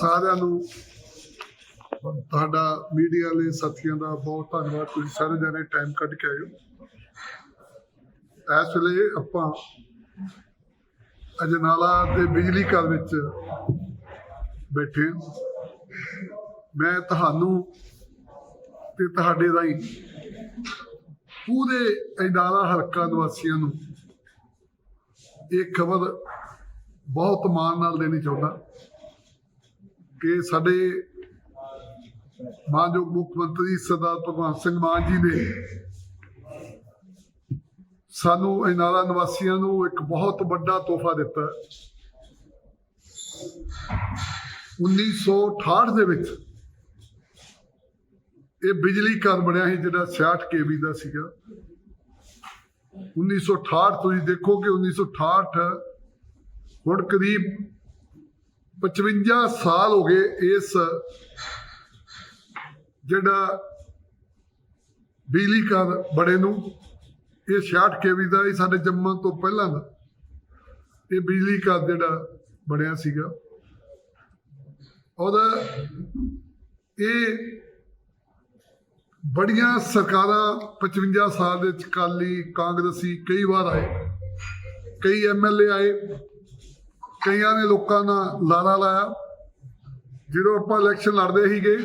ਸਾਰਿਆਂ ਨੂੰ ਤੁਹਾਡਾ ਮੀਡੀਆ ਲਈ ਸਾਥੀਆਂ ਦਾ ਬਹੁਤ ਧੰਨਵਾਦ। ਤੁਸੀਂ ਸਾਰੇ ਜਣੇ ਟਾਈਮ ਕੱਢ ਕੇ ਆਇਓ। ਇਸ ਵੇਲੇ ਆਪਾਂ ਅਜਨਾਲਾ ਦੇ ਬਿਜਲੀ ਘਰ ਵਿੱਚ ਬੈਠੇ ਹਾਂ। ਮੈਂ ਤੁਹਾਨੂੰ ਤੇ ਤੁਹਾਡੇ ਰਾਹੀਂ ਪੂਰੇ ਅਜਨਾਲਾ ਹਲਕਾ ਨਿਵਾਸੀਆਂ ਨੂੰ ਇਹ ਖਬਰ ਬਹੁਤ ਮਾਣ ਨਾਲ ਦੇਣੀ ਚਾਹੁੰਦਾ। ਕਿ ਸਾਡੇ ਮਾਨਯੋਗ ਮੁੱਖ ਮੰਤਰੀ ਸਰਦਾਰ ਭਗਵੰਤ ਸਿੰਘ ਮਾਨ ਜੀ ਨੇ ਸਾਨੂੰ ਇਨਾਰਾ ਨਿਵਾਸੀਆਂ ਨੂੰ ਇੱਕ ਬਹੁਤ ਵੱਡਾ ਤੋਹਫਾ ਦਿੱਤਾ ਹੈ। 1968 ਦੇ ਵਿੱਚ ਇਹ ਬਿਜਲੀ ਘਰ ਬਣਿਆ ਸੀ, ਜਿਹੜਾ 66 ਕੇਵੀ ਦਾ ਸੀਗਾ 1968 ਤੁਸੀਂ ਦੇਖੋ ਕਿ 1968 ਹੁਣ ਕਰੀਬ 55 ਸਾਲ ਹੋ ਗਏ ਇਸ ਜਿਹੜਾ ਬਿਜਲੀ ਘਰ ਬੜੇ ਨੂੰ। ਇਹ 66 ਕੇਵੀ ਦਾ ਹੀ ਸਾਡੇ ਜੰਮਣ ਤੋਂ ਪਹਿਲਾਂ ਦਾ ਇਹ ਬਿਜਲੀ ਘਰ ਜਿਹੜਾ ਬਣਿਆ ਸੀਗਾ। ਔਰ ਇਹ ਬੜੀਆਂ ਸਰਕਾਰਾਂ 55 ਸਾਲ ਦੇ ਵਿੱਚ ਕਾਲੀ ਕਾਂਗਰਸੀ ਕਈ ਵਾਰ ਆਏ, ਕਈ ਐਮਐਲਏ ਆਏ ਕਈਆਂ ਨੇ ਲੋਕਾਂ ਨਾਲ ਲਾਰਾ ਲਾਇਆ। ਜਦੋਂ ਆਪਾਂ ਇਲੈਕਸ਼ਨ ਲੜਦੇ ਸੀਗੇ,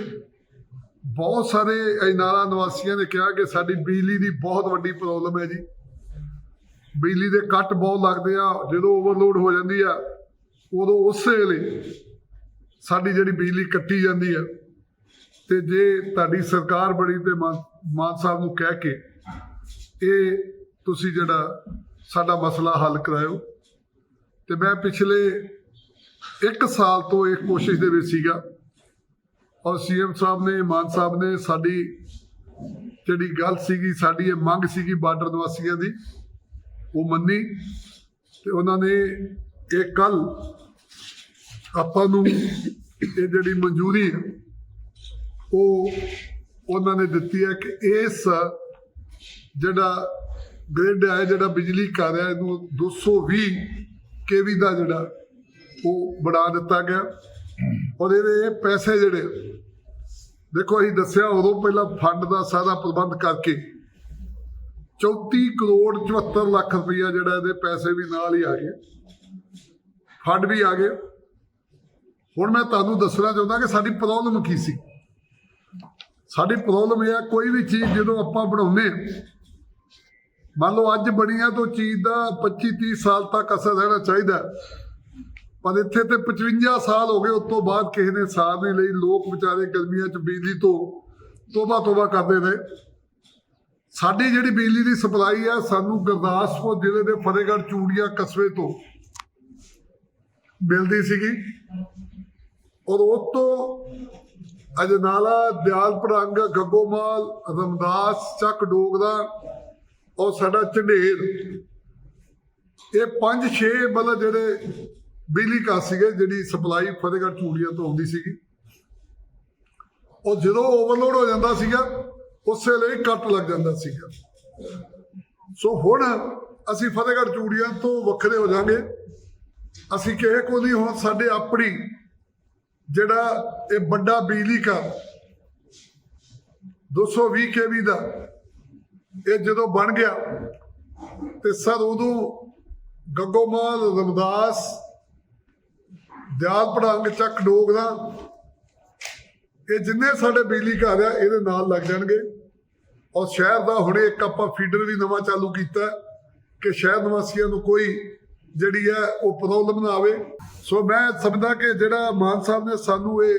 ਬਹੁਤ ਸਾਰੇ ਅਜਨਾਲਾ ਨਿਵਾਸੀਆਂ ਨੇ ਕਿਹਾ ਕਿ ਸਾਡੀ ਬਿਜਲੀ ਦੀ ਬਹੁਤ ਵੱਡੀ ਪ੍ਰੋਬਲਮ ਹੈ ਜੀ। ਬਿਜਲੀ ਦੇ ਕੱਟ ਬਹੁਤ ਲੱਗਦੇ ਆ, ਜਦੋਂ ਓਵਰਲੋਡ ਹੋ ਜਾਂਦੀ ਆ, ਉਦੋਂ ਉਸੇ ਵੇਲੇ ਸਾਡੀ ਜਿਹੜੀ ਬਿਜਲੀ ਕੱਟੀ ਜਾਂਦੀ ਆ। ਤੇ ਜੇ ਤੁਹਾਡੀ ਸਰਕਾਰ ਬਣੀ ਤੇ ਮਾਨ ਮਾਨ ਸਾਹਿਬ ਨੂੰ ਕਹਿ ਕੇ ਇਹ ਤੁਸੀਂ ਜਿਹੜਾ ਸਾਡਾ ਮਸਲਾ ਹੱਲ ਕਰਾਇਓ। ਤੇ ਮੈਂ ਪਿਛਲੇ 1 ਸਾਲ ਤੋਂ ਇਹ ਕੋਸ਼ਿਸ਼ ਦੇ ਵਿੱਚ ਸੀਗਾ। ਔਰ ਸੀਐਮ ਸਾਹਿਬ ਨੇ, ਮਾਨ ਸਾਹਿਬ ਨੇ ਸਾਡੀ ਜਿਹੜੀ ਗੱਲ ਸੀਗੀ, ਸਾਡੀ ਇਹ ਮੰਗ ਸੀਗੀ ਬਾਰਡਰ ਨਿਵਾਸੀਆਂ ਦੀ, ਉਹ ਮੰਨੀ। ਤੇ ਉਹਨਾਂ ਨੇ ਇਹ ਕੱਲ ਆਪਾਂ ਨੂੰ ਇਹ ਜਿਹੜੀ ਮਨਜ਼ੂਰੀ ਹੈ ਉਹ ਉਹਨਾਂ ਨੇ ਦਿੱਤੀ ਹੈ ਕਿ ਇਸ ਜਿਹੜਾ ਗ੍ਰਿਡ ਹੈ ਜਿਹੜਾ ਬਿਜਲੀ ਘਰ ਹੈ ਇਹਨੂੰ 220 ਕੇਵੀ ਦਾ ਜਿਹੜਾ ਉਹ ਬਣਾ ਦਿੱਤਾ ਗਿਆ। ਔਰ ਇਹਦੇ ਪੈਸੇ ਜਿਹੜੇ, ਦੇਖੋ ਅਸੀਂ ਦੱਸਿਆ ਉਦੋਂ ਪਹਿਲਾਂ ਫੰਡ ਦਾ ਸਾਰਾ ਪ੍ਰਬੰਧ ਕਰਕੇ 34 ਕਰੋੜ 74 ਲੱਖ ਰੁਪਈਆ ਜਿਹੜਾ ਇਹਦੇ ਪੈਸੇ ਵੀ ਨਾਲ ਹੀ ਆ ਗਏ। ਫੰਡ ਵੀ ਆ ਗਏ। ਹੁਣ ਮੈਂ ਤੁਹਾਨੂੰ ਦੱਸਣਾ ਚਾਹੁੰਦਾ ਕਿ ਸਾਡੀ ਪ੍ਰੋਬਲਮ ਕੀ ਸੀ? ਸਾਡੀ ਪ੍ਰੋਬਲਮ ਇਹ ਆ, ਕੋਈ ਵੀ ਚੀਜ਼ ਜਦੋਂ ਆਪਾਂ ਬਣਾਉਂਦੇ ਮੰਨ ਲਓ ਅੱਜ ਬਣੀਆਂ ਤੋਂ ਚੀਜ਼ ਦਾ 25 30 ਸਾਲ ਤੱਕ ਅਸਰ ਰਹਿਣਾ ਚਾਹੀਦਾ ਪਰ ਇੱਥੇ ਤੇ 55 ਸਾਲ ਹੋ ਗਏ, ਉਸ ਤੋਂ ਬਾਅਦ ਕਿਸੇ ਨੇ ਸਾਰ ਨਹੀਂ ਲਈ। ਲੋਕ ਵਿਚਾਰੇ ਗਰਮੀਆਂ 'ਚ ਬਿਜਲੀ ਤੋਂ ਤੋਬਾ ਤੋਬਾ ਕਰਦੇ ਨੇ। ਸਾਡੀ ਜਿਹੜੀ ਬਿਜਲੀ ਦੀ ਸਪਲਾਈ ਆ ਸਾਨੂੰ ਗੁਰਦਾਸਪੁਰ ਜ਼ਿਲ੍ਹੇ ਦੇ ਫਤਿਹਗੜ੍ਹ ਚੂੜੀਆਂ ਕਸਬੇ ਤੋਂ ਮਿਲਦੀ ਸੀਗੀ। ਔਰ ਉਹ ਤੋਂ ਅਜਨਾਲਾ ਦਿਆਲ ਦਿਆਲਪੁਰੰਗ ਗੱਗੋਮਾਲ, ਰਮਦਾਸ, ਚੱਕ ਡੋਗਰਾ ਔਰ ਸਾਡਾ ਝੰਡੇਰ। ਇਹ ਪੰਜ ਛੇ ਮਤਲਬ ਜਿਹੜੇ ਬਿਜਲੀ ਘਰ ਸੀਗੇ, ਜਿਹੜੀ ਸਪਲਾਈ ਫਤਿਹਗੜ੍ਹ ਚੂੜੀਆਂ ਤੋਂ ਆਉਂਦੀ ਸੀਗੀ। ਉਹ ਜਦੋਂ ਓਵਰਲੋਡ ਹੋ ਜਾਂਦਾ ਸੀਗਾ, ਉਸੇ ਲਈ ਕੱਟ ਲੱਗ ਜਾਂਦਾ ਸੀਗਾ। ਸੋ ਹੁਣ ਅਸੀਂ ਫਤਿਹਗੜ੍ਹ ਚੂੜੀਆਂ ਤੋਂ ਵੱਖਰੇ ਹੋ ਜਾਾਂਗੇ ਅਸੀਂ ਕਿਸੇ ਕੋ ਨਹੀਂ ਹੁਣ, ਸਾਡੇ ਆਪਣੀ ਜਿਹੜਾ ਇਹ ਵੱਡਾ ਬਿਜਲੀ ਘਰ 220 ਕੇਵੀ ਦਾ ਇਹ ਜਦੋਂ ਬਣ ਗਿਆ ਤੇ ਸਰ ਉਦੋਂ ਗੱਗੋਮਾਲ ਰਮਦਾਸ ਦਿਆਲ ਪੜਾਂਗ, ਚੱਕ ਡੋਗਰਾ ਇਹ ਜਿੰਨੇ ਸਾਡੇ ਬਿਜਲੀ ਘਰ ਆ, ਇਹਦੇ ਨਾਲ ਲੱਗ ਜਾਣਗੇ। ਔਰ ਸ਼ਹਿਰ ਦਾ ਹੁਣੇ ਇੱਕ ਆਪਾਂ ਫੀਡਰ ਵੀ ਨਵਾਂ ਚਾਲੂ ਕੀਤਾ, ਕਿ ਸ਼ਹਿਰ ਨਿਵਾਸੀਆਂ ਨੂੰ ਕੋਈ ਜਿਹੜੀ ਹੈ ਉਹ ਪ੍ਰੋਬਲਮ ਨਾ ਆਵੇ। ਸੋ ਮੈਂ ਸਮਝਦਾ ਕਿ ਜਿਹੜਾ ਮਾਨ ਸਾਹਿਬ ਨੇ ਸਾਨੂੰ ਇਹ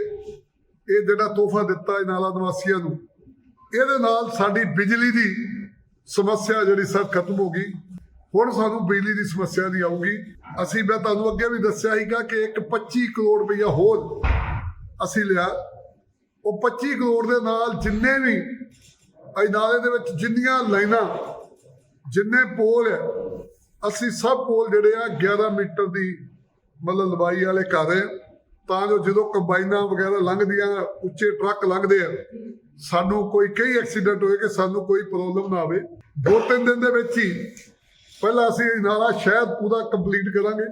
ਇਹ ਜਿਹੜਾ ਤੋਹਫਾ ਦਿੱਤਾ ਇਹ ਨਾਲਾ ਨਿਵਾਸੀਆਂ ਨੂੰ, ਇਹਦੇ ਨਾਲ ਸਾਡੀ ਬਿਜਲੀ ਦੀ ਸਮੱਸਿਆ ਜਿਹੜੀ ਸਰ ਖਤਮ ਹੋ ਗਈ ਹੁਣ ਸਾਨੂੰ ਬਿਜਲੀ ਦੀ ਸਮੱਸਿਆ ਨਹੀਂ ਆਊਗੀ। ਅਸੀਂ ਮੈਂ ਤੁਹਾਨੂੰ ਅੱਗੇ ਵੀ ਦੱਸਿਆ ਸੀਗਾ ਕਿ ਇੱਕ 25 ਕਰੋੜ ਰੁਪਈਆ ਹੋਰ ਅਸੀਂ ਲਿਆ। ਉਹ 25 ਕਰੋੜ ਦੇ ਨਾਲ ਜਿੰਨੇ ਵੀ ਅਜਨਾਲੇ ਦੇ ਵਿੱਚ ਜਿੰਨੀਆਂ ਲਾਈਨਾਂ ਜਿੰਨੇ ਪੋਲ ਹੈ ਅਸੀਂ ਸਭ ਪੋਲ ਜਿਹੜੇ ਆ 11 ਮੀਟਰ ਦੀ ਮਤਲਬ ਲੰਬਾਈ ਵਾਲੇ ਕਰ ਰਹੇ ਹਾਂ, ਤਾਂ ਜੋ ਜਦੋਂ ਕੰਬਾਈਨਾਂ ਵਗੈਰਾ ਲੰਘਦੀਆਂ ਉੱਚੇ ਟਰੱਕ ਲੰਘਦੇ ਆ ਸਾਨੂੰ ਕੋਈ ਕਈ ਐਕਸੀਡੈਂਟ ਹੋਏ ਕਿ ਸਾਨੂੰ ਕੋਈ ਪ੍ਰੋਬਲਮ ਨਾ ਆਵੇ। ਦੋ ਤਿੰਨ ਦਿਨ ਦੇ ਵਿੱਚ ਹੀ ਪਹਿਲਾਂ ਅਸੀਂ ਨਾਲਾ ਸ਼ਹਿਰ ਪੂਰਾ ਕੰਪਲੀਟ ਕਰਾਂਗੇ।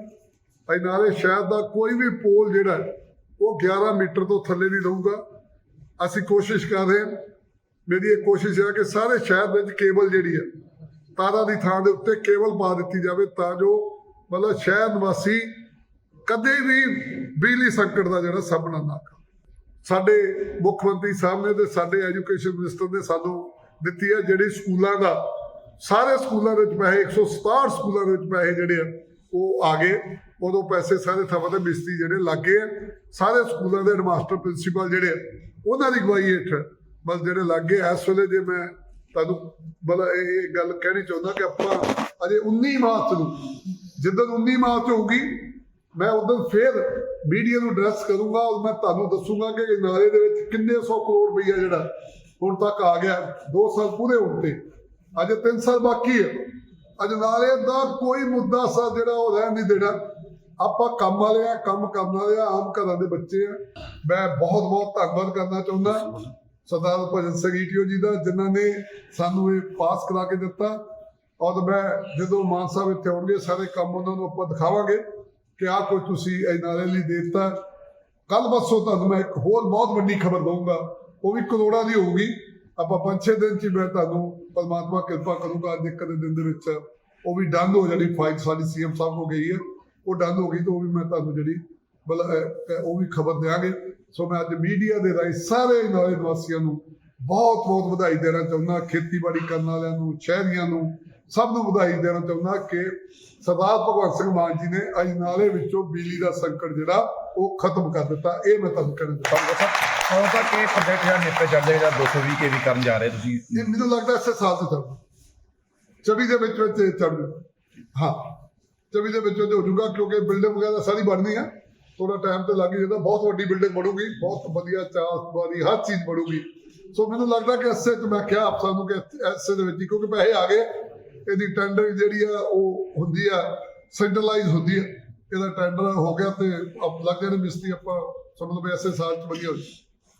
ਅਜਨਾਲੇ ਸ਼ਹਿਰ ਦਾ ਕੋਈ ਵੀ ਪੋਲ ਜਿਹੜਾ ਉਹ 11 ਮੀਟਰ ਤੋਂ ਥੱਲੇ ਨਹੀਂ ਰਹੂਗਾ। ਅਸੀਂ ਕੋਸ਼ਿਸ਼ ਕਰ ਰਹੇ ਹਾਂ। ਮੇਰੀ ਇਹ ਕੋਸ਼ਿਸ਼ ਹੈ ਕਿ ਸਾਰੇ ਸ਼ਹਿਰ ਵਿੱਚ ਕੇਬਲ ਜਿਹੜੀ ਹੈ, ਤਾਰਾਂ ਦੀ ਥਾਂ ਦੇ ਉੱਤੇ ਕੇਬਲ ਪਾ ਦਿੱਤੀ ਜਾਵੇ ਤਾਂ ਜੋ ਮਤਲਬ ਸ਼ਹਿਰ ਨਿਵਾਸੀ ਕਦੇ ਵੀ ਬਿਜਲੀ ਸੰਕਟ ਦਾ ਜਿਹੜਾ ਸਾਹਮਣਾ ਨਾ ਕਰਨ ਸਾਡੇ ਮੁੱਖ ਮੰਤਰੀ ਸਾਹਿਬ ਨੇ ਤੇ ਸਾਡੇ ਐਜੂਕੇਸ਼ਨ ਮਿਨਿਸਟਰ ਨੇ ਸਾਨੂੰ ਦਿੱਤੀ ਹੈ, ਜਿਹੜੀ ਸਕੂਲਾਂ ਦਾ, ਸਾਰੇ ਸਕੂਲਾਂ ਵਿੱਚ ਪੈਸੇ 167 ਸਕੂਲਾਂ ਵਿੱਚ ਪੈਸੇ ਜਿਹੜੇ ਆ, ਉਹ ਆ ਗਏ। ਉਦੋਂ ਪੈਸੇ ਸਾਰੇ ਥਾਵਾਂ ਤੇ ਮਿਸਤਰੀ ਜਿਹੜੇ ਲੱਗੇ ਆ। ਸਾਰੇ ਸਕੂਲਾਂ ਦੇ ਮਾਸਟਰ ਪ੍ਰਿੰਸੀਪਲ ਜਿਹੜੇ ਆ, ਉਹਨਾਂ ਦੀ ਗਵਾਹੀ ਹੇਠ ਬਸ ਜਿਹੜੇ ਲੱਗੇ ਇਸ ਵੇਲੇ ਜੇ ਮੈਂ ਤੁਹਾਨੂੰ ਬਲ ਇਹ ਇਹ ਗੱਲ ਕਹਿਣੀ ਚਾਹੁੰਦਾ ਕਿ ਆਪਾਂ ਅਜੇ 19 ਮਾਰਚ ਨੂੰ, ਜਿੱਦਣ 19 ਮਾਰਚ ਹੋਊਗੀ ਮੈਂ ਉਦੋਂ ਫੇਰ ਮੀਡੀਆ ਨੂੰ ਐਡਰੈਸ ਕਰੂੰਗਾ ਔਰ ਮੈਂ ਤੁਹਾਨੂੰ ਦੱਸੂੰਗਾ ਕਿ ਇਹ ਨਾਲੇ ਦੇ ਵਿੱਚ ਕਿੰਨੇ ਸੌ ਕਰੋੜ ਰੁਪਈਆ ਜਿਹੜਾ ਹੁਣ ਤੱਕ ਆ ਗਿਆ 2 ਸਾਲ ਪੂਰੇ ਹੋਣ ਤੇ। ਅਜੇ 3 ਸਾਲ ਬਾਕੀ ਹੈ। ਅਜੇ ਨਾਲੇ ਦਾ ਕੋਈ ਮੁੱਦਾ ਸਾ ਜਿਹੜਾ ਉਹ ਰਹਿਣ ਨਹੀਂ ਦੇਣਾ। ਆਪਾਂ ਕੰਮ ਵਾਲੇ ਆ, ਕੰਮ ਕਰਨ ਵਾਲੇ ਆ, ਆਮ ਘਰਾਂ ਦੇ ਬੱਚੇ ਆ। ਮੈਂ ਬਹੁਤ ਬਹੁਤ ਧੰਨਵਾਦ ਕਰਨਾ ਚਾਹੁੰਦਾ ਸਰਦਾਰ ਭਜਨ ਸਿੰਘ ਈਟੀਓ ਜੀ ਦਾ, ਜਿਨ੍ਹਾਂ ਨੇ ਸਾਨੂੰ ਇਹ ਪਾਸ ਕਰਾ ਕੇ ਦਿੱਤਾ। ਔਰ ਮੈਂ ਜਦੋਂ ਮਾਨ ਸਾਹਿਬ ਇੱਥੇ ਆਉਣਗੇ, ਸਾਰੇ ਕੰਮ ਉਹਨਾਂ ਨੂੰ ਆਪਾਂ ਦਿਖਾਵਾਂਗੇ। ਕਿ ਆਹ ਕੋਈ ਤੁਸੀਂ ਇਹ ਨਾਲੇ ਲਈ ਦਿੱਤਾ। ਕੱਲ ਬਸੋ ਤੁਹਾਨੂੰ ਮੈਂ ਇੱਕ ਹੋਰ ਬਹੁਤ ਵੱਡੀ ਖਬਰ ਦਊਂਗਾ। ਉਹ ਵੀ ਕਰੋੜਾਂ ਦੀ ਹੋਊਗੀ। ਆਪਾਂ ਪੰਜ ਛੇ ਦਿਨ ਚ ਮੈਂ ਤੁਹਾਨੂੰ ਪਰਮਾਤਮਾ ਕਿਰਪਾ ਕਰੂਗਾ ਅੱਜ ਇੱਕ ਦਿਨ ਦੇ ਵਿੱਚ। ਉਹ ਵੀ ਡਨ ਹੋ ਜਾਣੀ ਫਾਈਲ ਸਾਡੀ ਸੀਐਮ ਸਾਹਿਬ ਹੋ ਗਈ ਹੈ। ਉਹ ਡਨ ਹੋ ਗਈ ਤਾਂ ਉਹ ਵੀ ਮੈਂ ਤੁਹਾਨੂੰ ਜਿਹੜੀ ਉਹ ਵੀ ਖਬਰ ਦਿਆਂਗੇ। ਸੋ ਮੈਂ ਅੱਜ ਮੀਡੀਆ ਦੇ ਰਾਹੀਂ ਸਾਰੇ ਨਾਲੇ ਨਿਵਾਸੀਆਂ ਨੂੰ ਬਹੁਤ ਬਹੁਤ ਵਧਾਈ ਦੇਣਾ ਚਾਹੁੰਦਾ। ਖੇਤੀਬਾੜੀ ਕਰਨ ਵਾਲਿਆਂ ਨੂੰ, ਸ਼ਹਿਰੀਆਂ ਨੂੰ ਸਭ ਨੂੰ ਵਧਾਈ ਦੇਣਾ ਚਾਹੁੰਦਾ ਕਿ ਸਰਦਾਰ ਭਗਵੰਤ ਸਿੰਘ ਮਾਨ ਜੀ ਨੇ ਅੱਜ ਨਾਲੇ ਵਿੱਚੋਂ ਬਿਜਲੀ ਦਾ ਸੰਕਟ ਜਿਹੜਾ ਉਹ ਖਤਮ ਕਰ ਦਿੱਤਾ। ਇਹ ਮੈਂ ਤੁਹਾਨੂੰ ਕਹਿਣਾ ਚਾਹੁੰਦਾ ਸਰ। ਕਦੋਂ ਤੱਕ ਇਹ ਪ੍ਰੋਜੈਕਟ ਜਿਹੜਾ ਨਿਪਟ ਚੱਲਦੇ ਜਿਹੜਾ 220 ਕੇਵੀ ਕਰਨ ਜਾ ਰਹੇ ਤੁਸੀਂ। ਇਹ ਮੈਨੂੰ ਲੱਗਦਾ ਇਸੇ ਸਾਲ ਤੋਂ ਚੱਲੂ 24 ਦੇ ਵਿੱਚ ਵਿੱਚ ਚੱਲ ਹਾਂ 24 ਦੇ ਵਿੱਚ ਵਿੱਚ ਹੋ ਜਾਊਗਾ ਕਿਉਂਕਿ ਬਿਲਡਿੰਗ ਵਗੈਰਾ ਸਾਰੀ ਬਣਨੀ ਆ। ਥੋੜਾ ਟਾਈਮ ਤੇ ਲੱਗ ਜਾਂਦਾ। ਬਹੁਤ ਵੱਡੀ ਬਿਲਡਿੰਗ ਬਣੂਗੀ ਬਹੁਤ ਵਧੀਆ ਚਾਰ ਵਾਰੀ ਹਰ ਚੀਜ਼ ਬਣੂਗੀ। ਸੋ ਮੈਨੂੰ ਲੱਗਦਾ ਕਿ ਐਸੇ ਚ ਮੈਂ ਕਿਹਾ ਆਪ ਸਾਨੂੰ ਕਿ ਐਸੇ ਦੇ ਵਿੱਚ ਕਿਉਂਕਿ ਪੈਸੇ ਆ ਗਏ। ਇਹਦੀ ਟੈਂਡਰਿੰਗ ਜਿਹੜੀ ਆ, ਉਹ ਹੁੰਦੀ ਆ ਸੈਂਟਰਲਾਈਜ਼ ਹੁੰਦੀ ਆ। ਇਹਦਾ ਟੈਂਡਰ ਹੋ ਗਿਆ ਤੇ ਅਬ ਲੱਗ ਜਾਣੇ ਮਿਸਤਰੀ ਆਪਾਂ ਸਮਝ ਲਓ ਵੀ ਐਸੇ ਸਾਲ ਚ ਵਧੀਆ ਹੋ ਜਾਊ।